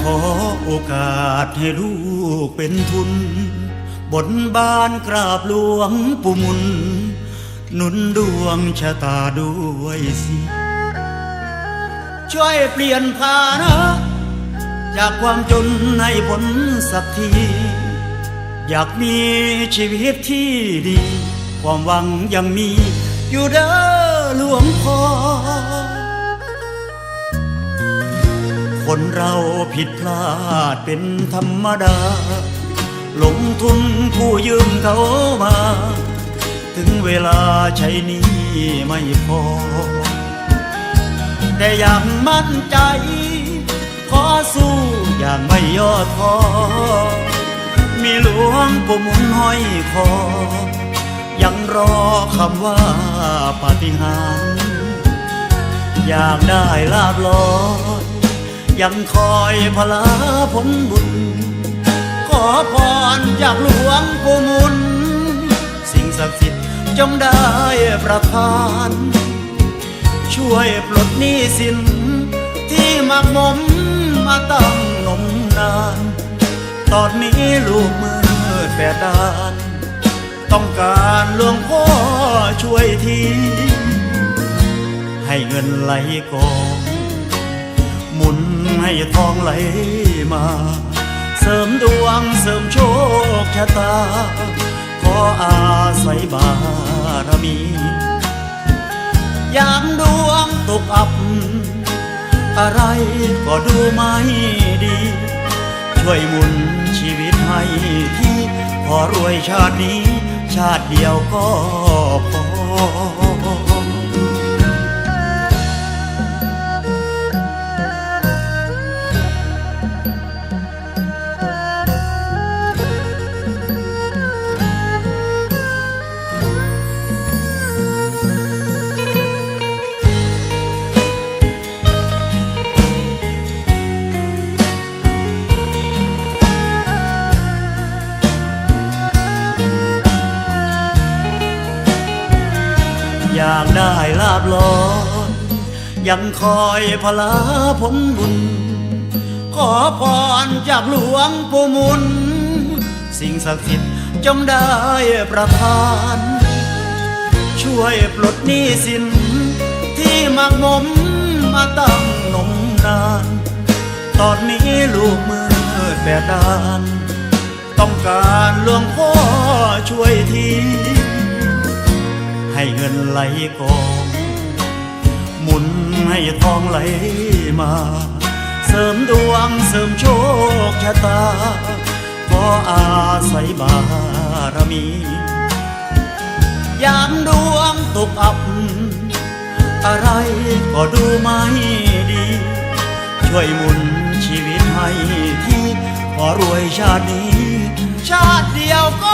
ขอโอกาสให้ลูกเป็นทุน บนบานกราบหลวงปู่มุน หนุนดวงชะตาด้วยสิ ช่วยเปลี่ยนภาระจากความจนให้ผลสักที อยากมีชีวิตที่ดี ความหวังยังมีอยู่เด้อหลวงพ่อ คนเราผิดพลาดเป็นธรรมดา ลงทุนผู้ยืมเขามา ถึงเวลาใช้นี้ไม่พอ แต่อยังมั่นใจ ขอสู้อย่างไม่ย่อท้อ มีหลวงปู่หมุนห้อยคอ ยังรอคำว่าปาฏิหาริย์อยากได้ลาบลอย ยังคอยพลาผลบุญ ขอพรจากหลวงปู่มุน สิ่งศักดิ์สิทธิ์จงได้ประทาน ช่วยปลดหนี้สิน ที่หมักหมมมาตั้งนมนาน ตอนนี้ลูกมืดแปดด้าน ต้องการหลวงพ่อช่วยที ให้เงินไหลกอง ให้ทองไหลมา เสริมดวงเสริมโชคชะตา ขออาศัยบารมียามดวงตกอับ อะไรก็ดูไม่ดี ช่วยหมุนชีวิตให้ที่พอรวยชาตินี้ ชาติเดียวก็พอากได้ลาบลอยยังคอยพลาผลบุญ ขอพรจากหลวงปู่มุน สิ่งศักดิ์สิทธิ์จงได้ประทาน ช่วยปลดหนี้สิน ที่มักหมมมาตั้งนมนาน ตอนนี้ลูกมืดแปดด้าน ต้องการหลวงพ่อช่วยที ให้เงินไหลกองหมุนให้ทองไหลมา เสริมดวงเสริมโชคชะตาขออาศัยบารมียามดวงตกอับ อะไรก็ดูไม่ดี ช่วยหมุนชีวิตให้ที่พอรวยชาตินี้ ชาติเดียวก็